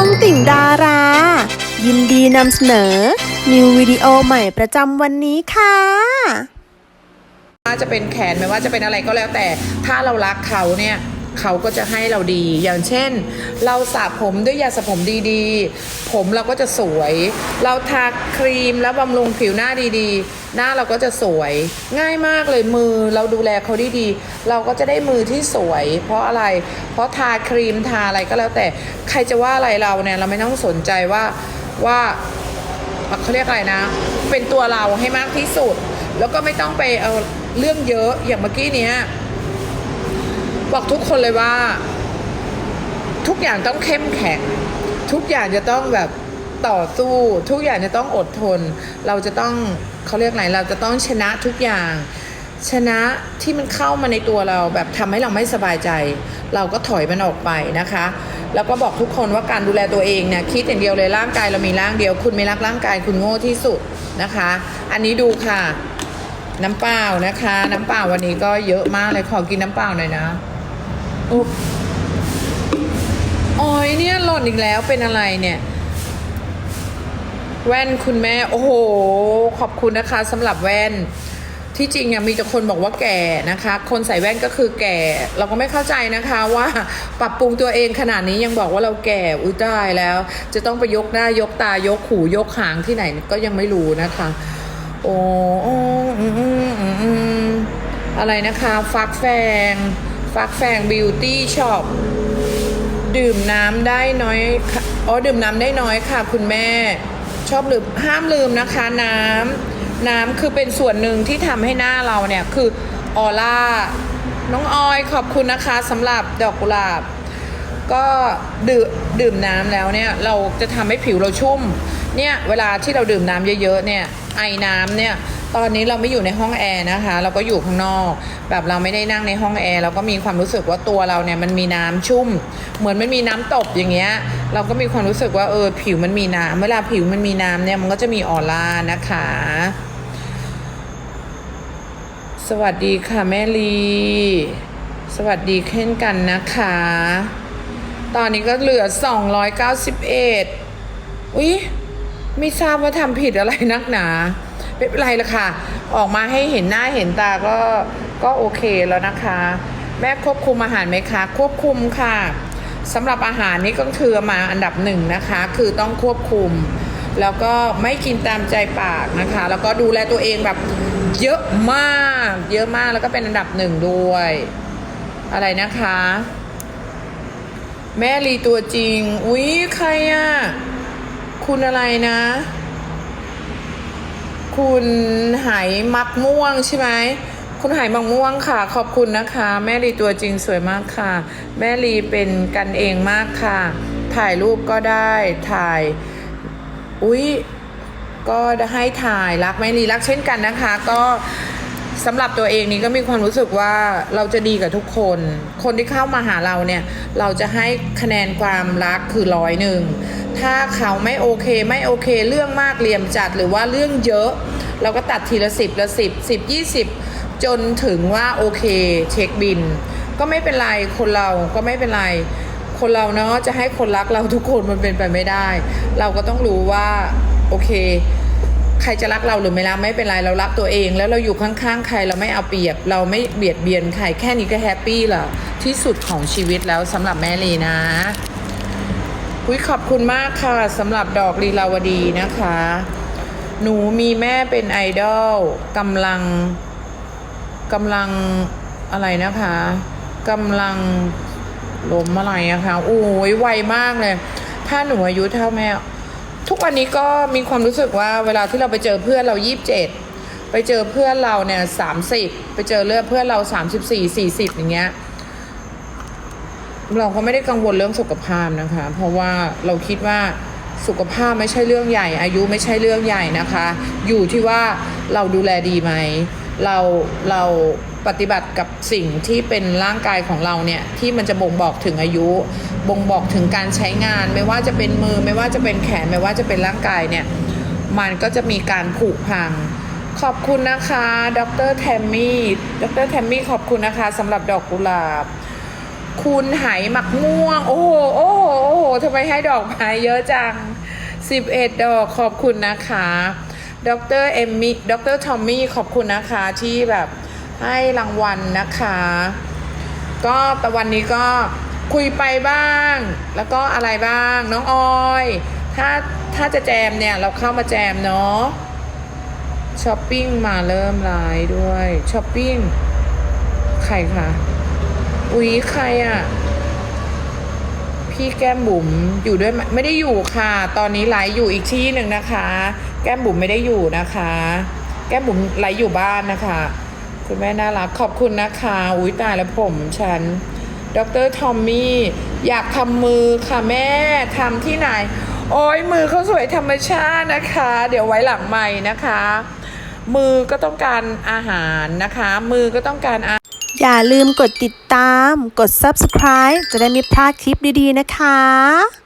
องติ่งดารา ยินดีนำเสนอ นิววิดีโอใหม่ประจำวันนี้ค่ะว่าจะเป็นแขนไม่ว่าจะเป็นอะไรก็แล้วแต่ถ้าเรารักเขาเนี่ย เขาก็จะให้เราดี อย่างเช่น เราสระผมด้วยยาสระผมดีๆ ผมเราก็จะสวย เราทาครีมแล้วบำรุงผิวหน้าดีๆ หน้าเราก็จะสวย ง่ายมากเลยมือเราดูแลเขาดีๆ เราก็จะได้มือที่สวย เพราะอะไร เพราะทาครีมทาอะไรก็แล้วแต่ ใครจะว่าอะไรเราเนี่ยเราไม่ต้องสนใจว่าว่าเขาเรียกอะไรนะ เป็นตัวเราให้มากที่สุด แล้วก็ไม่ต้องไปเอาเรื่องเยอะอย่างเมื่อกี้เนี้ย บอกทุกคนเลยว่า ทุกอย่างต้องเข้มแข็ง ทุกอย่างจะต้องแบบต่อสู้ ทุกอย่างจะต้องอดทน เราจะต้องเขาเรียกอะไรเราจะต้องชนะทุกอย่าง ชนะที่มันเข้ามาในตัวเราแบบทำให้เราไม่สบายใจ เราก็ถอยมันออกไปนะคะ แล้วก็บอกทุกคนว่าการดูแลตัวเองเนี่ยคิดอย่างเดียวเลยร่างกายเรามีร่างเดียว คุณไม่รักร่างกายคุณโง่ที่สุดนะคะ อันนี้ดูค่ะ น้ำเปล่านะคะ น้ำเปล่าวันนี้ก็เยอะมากเลยขอกินน้ำเปล่าหน่อยนะ อุ๊บโอ้ยเนี่ยหล่นอีกแล้วเป็นอะไรเนี่ย แว่นคุณแม่ โอ้โห ขอบคุณนะคะสำหรับแว่น ที่จริงเนี่ยมีแต่คนบอกว่าแก่นะคะ คนใส่แว่นก็คือแก่ เราก็ไม่เข้าใจนะคะว่าปรับปรุงตัวเองขนาดนี้ยังบอกว่าเราแก่อุ้ยตายแล้ว จะต้องไปยกหน้ายกตายกหูยกหางที่ไหนก็ยังไม่รู้นะคะ โอ้อืมอืมอืมอืมอืมอะไรนะคะ ฟักแฟง ฟักแฟงบิวตี้ช็อปดื่มน้ำได้น้อยอ๋อดื่มน้ำได้น้อยค่ะ คุณแม่ ชอบลืมห้ามลืมนะคะน้ำน้ำคือเป็นส่วนหนึ่งที่ทำให้หน้าเราเนี่ยคือออร่าน้องออยขอบคุณนะคะสำหรับดอกกุหลาบ ก็ดื่มดื่มน้ำแล้วเนี่ยเราจะทำให้ผิวเราชุ่มเนี่ยเวลาที่เราดื่มน้ำเยอะๆเนี่ยไอน้ำเนี่ย ตอนนี้เราไม่อยู่ในห้องแอร์นะคะ เราก็อยู่ข้างนอก แบบเราไม่ได้นั่งในห้องแอร์เราก็มีความรู้สึกว่าตัวเราเนี่ยมันมีน้ำชุ่ม เหมือนมันมีน้ำตบอย่างเงี้ย เราก็มีความรู้สึกว่าเออผิวมันมีน้ำเวลาผิวมันมีน้ำเนี่ยมันก็จะมีออร่านะคะ สวัสดีค่ะแม่ลี สวัสดีเช่นกันนะคะ ตอนนี้ก็เหลือ 291 อุ๊ย ไม่ทราบว่าทำผิดอะไรนักหนา ไม่เป็นไรละค่ะ ออกมาให้เห็นหน้าเห็นตาก็ก็โอเคแล้วนะคะ แม่ควบคุมอาหารไหมคะ ควบคุมค่ะสำหรับอาหารนี่ก็คือมาอันดับหนึ่งนะคะ คือต้องควบคุม แล้วก็ไม่กินตามใจปากนะคะ แล้วก็ดูแลตัวเองแบบเยอะมาก เยอะมากแล้วก็เป็นอันดับหนึ่งด้วย อะไรนะคะ แม่ลีตัวจริง อุ๊ย ใครอะคุณอะไรนะ คุณหายมักม่วงใช่ไหมคุณหายมักม่วงค่ะ ขอบคุณนะคะ แม่ลีตัวจริงสวยมากค่ะ แม่ลีเป็นกันเองมากค่ะ ถ่ายรูปก็ได้ถ่าย อุ๊ยก็ให้ถ่ายรักแม่ลีรักเช่นกันนะคะ ก็ สำหรับตัวเองนี่ก็มีความรู้สึกว่าเราจะดีกับทุกคน คนที่เข้ามาหาเราเนี่ย เราจะให้คะแนนความรักคือร้อยหนึ่ง ถ้าเขาไม่โอเคไม่โอเค เรื่องมากเหลี่ยมจัดหรือว่าเรื่องเยอะ เราก็ตัดทีละสิบละสิบสิบยี่สิบจนถึงว่าโอเคเช็คบิน ก็ไม่เป็นไรคนเราก็ไม่เป็นไรคนเราเนาะจะให้คนรักเราทุกคนมันเป็นไปไม่ได้ เราก็ต้องรู้ว่าโอเค ใครจะรักเราหรือไม่รักไม่เป็นไรเรารักตัวเอง แล้วเราอยู่ข้างๆใครเราไม่เอาเปรียบ เราไม่เบียดเบียนใครแค่นี้ก็แฮปปี้แล้วที่สุดของชีวิตแล้วสำหรับแม่ลีนะคุยขอบคุณมากค่ะสำหรับดอกลีลาวดีนะคะ หนูมีแม่เป็นไอดอลกำลังกำลังอะไรนะคะกำลังล้มอะไรอะคะโอ้ยไวมากเลย ถ้าหนูอายุเท่าแม่ ทุกวันนี้ก็มีความรู้สึกว่าเวลาที่เราไปเจอเพื่อนเรายี่สิบเจ็ดไปเจอเพื่อนเราเนี่ยสามสิบไปเจอเลือเพื่อนเราสามสิบสี่สี่สิบอย่างเงี้ยเราก็ไม่ได้กังวลเรื่องสุขภาพนะคะ เพราะว่าเราคิดว่าสุขภาพไม่ใช่เรื่องใหญ่ อายุไม่ใช่เรื่องใหญ่นะคะ อยู่ที่ว่าเราดูแลดีไหม เราเรา ปฏิบัติกับสิ่งที่เป็นร่างกายของเราเนี่ยที่มันจะบ่งบอกถึงอายุ บ่งบอกถึงการใช้งาน ไม่ว่าจะเป็นมือ ไม่ว่าจะเป็นแขน ไม่ว่าจะเป็นร่างกายเนี่ยมันก็จะมีการผุพัง ขอบคุณนะคะ ดรแทมมี่ ดรแทมมี่ขอบคุณนะคะสำหรับดอกกุหลาบ คุณไหหมักม่วง โอ้โห โอ้โห โอ้โหทำไมให้ดอกไม้เยอะจัง 11 ดอกขอบคุณนะคะ ดรเอมมี่ ดรทอมมี่ขอบคุณนะคะที่แบบ ให้รางวัลนะคะ ก็แต่วันนี้ก็คุยไปบ้าง แล้วก็อะไรบ้างน้องออย ถ้าถ้าจะแจมเนี่ย เราเข้ามาแจมเนาะช้อปปิ้งมาเริ่มไลน์ด้วยช้อปปิ้งใครคะอุ๊ยใครอะ่ะ พี่แก้มบุ๋มอยู่ด้วยไมไม่ได้อยู่ค่ะ ตอนนี้ไลฟ์อยู่อีกที่หนึ่งนะคะ แก้มบุ๋มไม่ได้อยู่นะคะ แก้มบุ๋มไลฟ์อยู่บ้านนะคะ คุณแม่น่ารักขอบคุณนะคะ อุ้ยตายแล้วผมฉัน ดรทอมมี่ อยากทำมือค่ะแม่ทำที่ไหน โอ้ยมือเขาสวยธรรมชาตินะคะ เดี๋ยวไว้หลังใหม่นะคะ มือก็ต้องการอาหารนะคะ มือก็ต้องการอาอย่าลืมกดติดตาม กด subscribe จะได้ไม่พลาดคลิปดีๆนะคะ